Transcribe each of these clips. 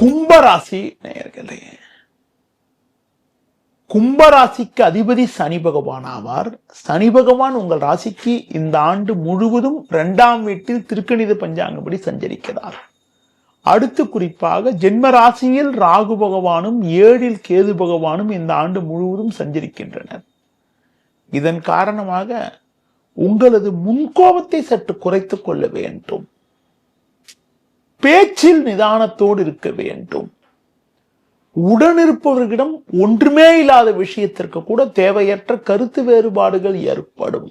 கும்பராசி நேயர்களே கும்பராசிக்கு அதிபதி சனி பகவான் ஆவார். சனி பகவான் உங்கள் ராசிக்கு இந்த ஆண்டு முழுவதும் இரண்டாம் வீட்டில் திருக்கணித பஞ்சாங்கப்படி சஞ்சரிக்கிறார். அடுத்து குறிப்பாக ஜென்ம ராசியில் ராகு பகவானும் ஏழில் கேது பகவானும் இந்த ஆண்டு முழுவதும் சஞ்சரிக்கின்றனர். இதன் காரணமாக உங்களது முன்கோபத்தை சற்று குறைத்துக் கொள்ள வேண்டும். பேச்சில் நிதானத்தோடு இருக்க வேண்டும். உடனிருப்பவர்களிடம் ஒன்றுமே இல்லாத விஷயத்திற்கு கூட தேவையற்ற கருத்து வேறுபாடுகள் ஏற்படும்.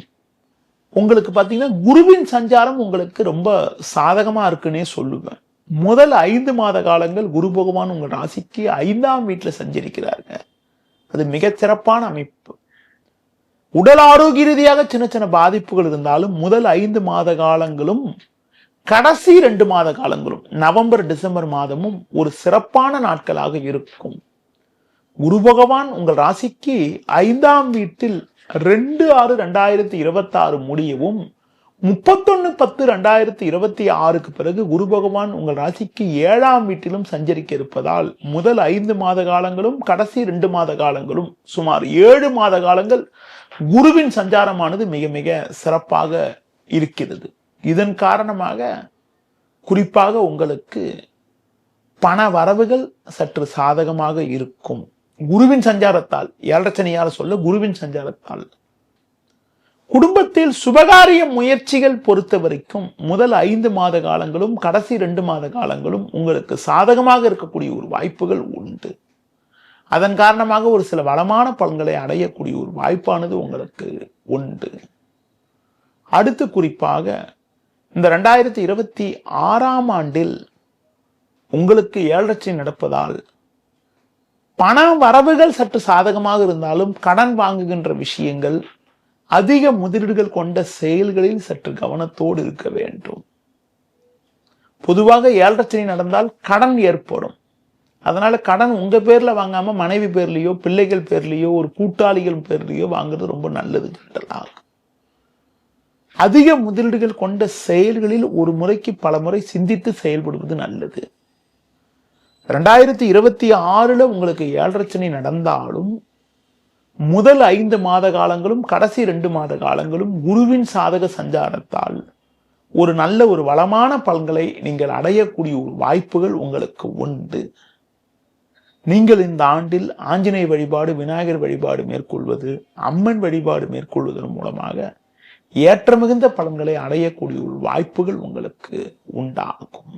உங்களுக்கு பார்த்தீங்கன்னா குருவின் சஞ்சாரம் உங்களுக்கு ரொம்ப சாதகமாக இருக்குன்னே சொல்லுவேன் முதல் ஐந்து மாத காலங்கள் குரு பகவான் உங்கள் ராசிக்கு ஐந்தாம் வீட்டில் சஞ்சரிக்கிறாருங்க. அது மிகச் சிறப்பான அமைப்பு. உடல் ஆரோக்கிய ரீதியாக சின்ன சின்ன பாதிப்புகள் இருந்தாலும் முதல் ஐந்து மாத காலங்களும் கடைசி ரெண்டு மாத காலங்களும் நவம்பர் டிசம்பர் மாதமும் ஒரு சிறப்பான நாட்களாக இருக்கும். குரு பகவான் உங்கள் ராசிக்கு ஐந்தாம் வீட்டில் ரெண்டு ஆறு ரெண்டாயிரத்தி இருபத்தி ஆறு முடியவும் முப்பத்தொன்னு பத்து ரெண்டாயிரத்தி இருபத்தி ஆறுக்கு பிறகு குரு பகவான் உங்கள் ராசிக்கு ஏழாம் வீட்டிலும் சஞ்சரிக்க இருப்பதால் முதல் ஐந்து மாத காலங்களும் கடைசி ரெண்டு மாத காலங்களும் சுமார் ஏழு மாத காலங்கள் குருவின் சஞ்சாரமானது மிக மிக சிறப்பாக இருக்கிறது. இதன் காரணமாக குறிப்பாக உங்களுக்கு பண வரவுகள் சற்று சாதகமாக இருக்கும். குருவின் சஞ்சாரத்தால் ஏழரச்சனையால் சொல்ல குருவின் சஞ்சாரத்தால். குடும்பத்தில் சுபகாரிய முயற்சிகள் பொறுத்த வரைக்கும் முதல் ஐந்து மாத காலங்களும் கடைசி ரெண்டு மாத காலங்களும் உங்களுக்கு சாதகமாக இருக்கக்கூடிய ஒரு வாய்ப்புகள் உண்டு. அதன் காரணமாக ஒரு சில வளமான பலன்களை அடையக்கூடிய ஒரு வாய்ப்பானது உங்களுக்கு உண்டு. அடுத்து குறிப்பாக இந்த ரெண்டாயிரத்தி இருபத்தி ஆறாம் ஆண்டில் உங்களுக்கு ஏழரை நடப்பதால் பண வரவுகள் சற்று சாதகமாக இருந்தாலும் கடன் வாங்குகின்ற விஷயங்கள் அதிக முதலீடுகள் கொண்ட செயல்களில் சற்று கவனத்தோடு இருக்க வேண்டும். பொதுவாக ஏழரை நடந்தால் கடன் ஏற்படும். அதனால கடன் உங்க பேர்ல வாங்காம மனைவி பேர்லயோ பிள்ளைகள் பேர்லயோ ஒரு கூட்டாளிகள் பேர்லயோ வாங்குறது ரொம்ப நல்லது கிட்டலாம் அதிக முதலீடுகள் கொண்ட செயல்களில் ஒரு முறைக்கு பல முறை சிந்தித்து செயல்படுவது நல்லது. ரெண்டாயிரத்தி இருபத்தி ஆறில் உங்களுக்கு ஏழரை நடந்தாலும் முதல் ஐந்து மாத காலங்களும் கடைசி ரெண்டு மாத காலங்களும் குருவின் சாதக சஞ்சாரத்தால் ஒரு நல்ல ஒரு வளமான பலன்களை நீங்கள் அடையக்கூடிய ஒரு வாய்ப்புகள் உங்களுக்கு உண்டு. நீங்கள் இந்த ஆண்டில் ஆஞ்சநேய வழிபாடு விநாயகர் வழிபாடு மேற்கொள்வது அம்மன் வழிபாடு மேற்கொள்வதன் மூலமாக ஏற்ற மிகுந்த பலன்களை அடையக்கூடிய வாய்ப்புகள் உங்களுக்கு உண்டாகும்.